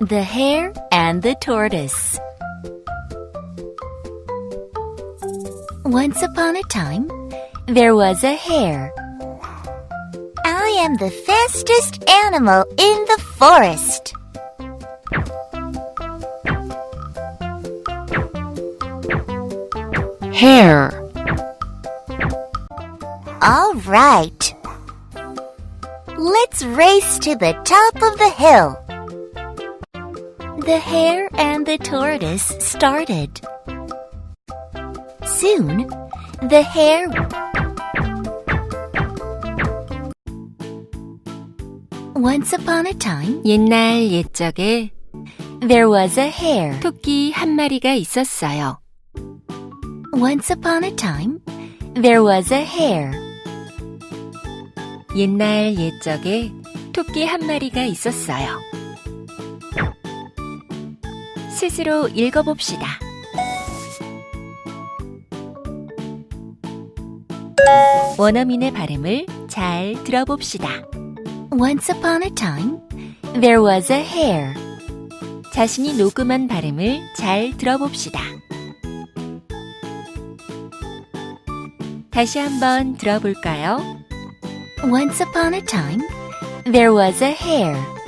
The Hare and the Tortoise. Once upon a time, there was a hare. I am the fastest animal in the forest. Hare. All right. Let's race to the top of the hill. The hare and the tortoise started. Soon, the hare Once upon a time, 옛날 옛적에 there was a hare. 토끼 한 마리가 있었어요. Once upon a time, there was a hare. 옛날 옛적에 토끼 한 마리가 있었어요. 스스로 읽어봅시다. 원어민의 발음을 잘 들어봅시다. Once upon a time, there was a hare. 자신이 녹음한 발음을 잘 들어봅시다. 다시 한번 들어볼까요? Once upon a time, there was a hare.